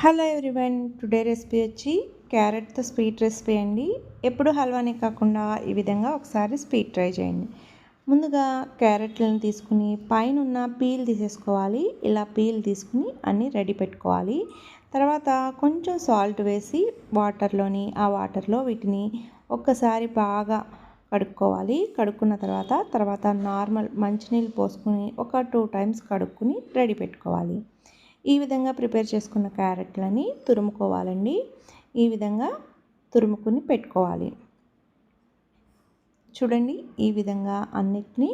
Hello everyone today recipe వచ్చి క్యారెట్తో sweet recipe అండి. ఎప్పుడు హల్వానే కాకుండా ఈ విధంగా ఒకసారి స్వీట్ ట్రై చేయండి. ముందుగా క్యారెట్లను తీసుకుని పైన ఉన్న పీల్ తీసేసుకోవాలి. ఇలా పీల్ తీసుకుని అన్నీ రెడీ పెట్టుకోవాలి. తర్వాత కొంచెం సాల్ట్ వేసి వాటర్లోని ఆ వాటర్లో వీటిని ఒక్కసారి బాగా కడుక్కోవాలి. కడుక్కున్న తర్వాత తర్వాత నార్మల్ మంచినీళ్ళు పోసుకుని ఒక టూ టైమ్స్ కడుక్కుని రెడీ పెట్టుకోవాలి. ఈ విధంగా ప్రిపేర్ చేసుకున్న క్యారెట్లని తురుముకోవాలండి. ఈ విధంగా తురుముకుని పెట్టుకోవాలి. చూడండి ఈ విధంగా అన్నిటినీ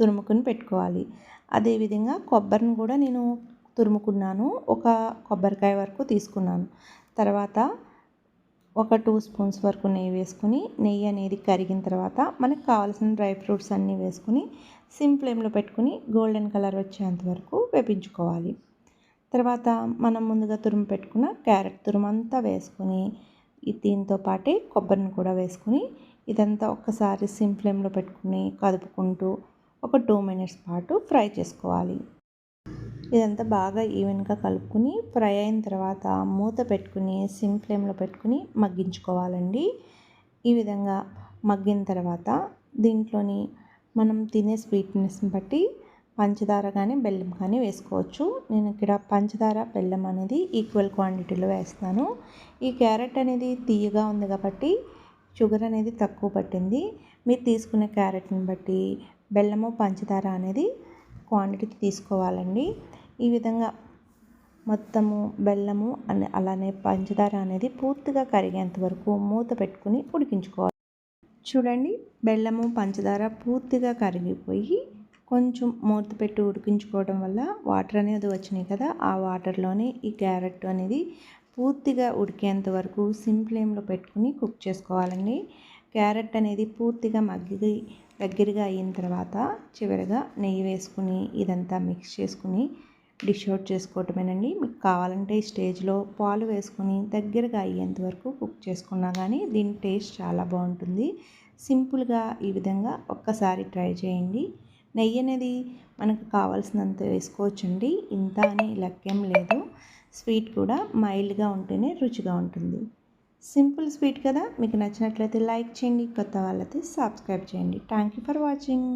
తురుముకుని పెట్టుకోవాలి. అదేవిధంగా కొబ్బరిని కూడా నేను తురుముకున్నాను. ఒక కొబ్బరికాయ వరకు తీసుకున్నాను. తర్వాత ఒక టూ స్పూన్స్ వరకు నెయ్యి వేసుకుని నెయ్యి అనేది కరిగిన తర్వాత మనకు కావాల్సిన డ్రై ఫ్రూట్స్ అన్నీ వేసుకుని సిమ్ ఫ్లేమ్లో పెట్టుకుని గోల్డెన్ కలర్ వచ్చేంత వరకు వేపించుకోవాలి. తర్వాత మనం ముందుగా తురుము పెట్టుకున్న క్యారెట్ తురుము అంతా వేసుకొని దీంతో పాటే కొబ్బరిని కూడా వేసుకుని ఇదంతా ఒక్కసారి సిమ్ ఫ్లేమ్లో పెట్టుకుని కదుపుకుంటూ ఒక టూ మినిట్స్ పాటు ఫ్రై చేసుకోవాలి. ఇదంతా బాగా ఈవెన్గా కలుపుకుని ఫ్రై అయిన తర్వాత మూత పెట్టుకుని సిమ్ ఫ్లేమ్లో పెట్టుకుని మగ్గించుకోవాలండి. ఈ విధంగా మగ్గిన తర్వాత దీంట్లోని మనం తినే స్వీట్నెస్ని బట్టి పంచదార కానీ బెల్లం కానీ వేసుకోవచ్చు. నేను ఇక్కడ పంచదార బెల్లం అనేది ఈక్వల్ క్వాంటిటీలో వేస్తాను ఈ క్యారెట్ అనేది తీయగా ఉంది కాబట్టి షుగర్ అనేది తక్కువ పట్టింది. మీరు తీసుకునే క్యారెట్ని బట్టి బెల్లము పంచదార అనేది క్వాంటిటీ తీసుకోవాలండి. ఈ విధంగా మొత్తము బెల్లము అని అలానే పంచదార అనేది పూర్తిగా కరిగేంత వరకు మూత పెట్టుకుని ఉడికించుకోవాలి. చూడండి బెల్లము పంచదార పూర్తిగా కరిగిపోయి కొంచెం మూత పెట్టి ఉడికించుకోవడం వల్ల వాటర్ అనేది వచ్చినాయి కదా ఆ వాటర్లోనే ఈ క్యారెట్ అనేది పూర్తిగా ఉడికేంత వరకు సిమ్ ఫ్లేమ్లో పెట్టుకుని కుక్ చేసుకోవాలండి. క్యారెట్ అనేది పూర్తిగా మగ్గి దగ్గరగా అయిన తర్వాత చివరిగా నెయ్యి వేసుకుని ఇదంతా మిక్స్ చేసుకుని డిష్ అవుట్ చేసుకోవటమేనండి. మీకు కావాలంటే ఈ స్టేజ్లో పాలు వేసుకొని దగ్గరగా అయ్యేంత వరకు కుక్ చేసుకున్నా కానీ దీని టేస్ట్ చాలా బాగుంటుంది. సింపుల్గా ఈ విధంగా ఒక్కసారి ట్రై చేయండి. నెయ్యి అనేది మనకు కావాల్సినంత వేసుకోవచ్చండి. ఇంత అని లెక్కేం లేదు. స్వీట్ కూడా మైల్డ్గా ఉంటేనే రుచిగా ఉంటుంది. సింపుల్ స్వీట్ కదా. మీకు నచ్చినట్లయితే లైక్ చేయండి. కొత్త వాళ్ళైతే సబ్స్క్రైబ్ చేయండి. Thank you for watching.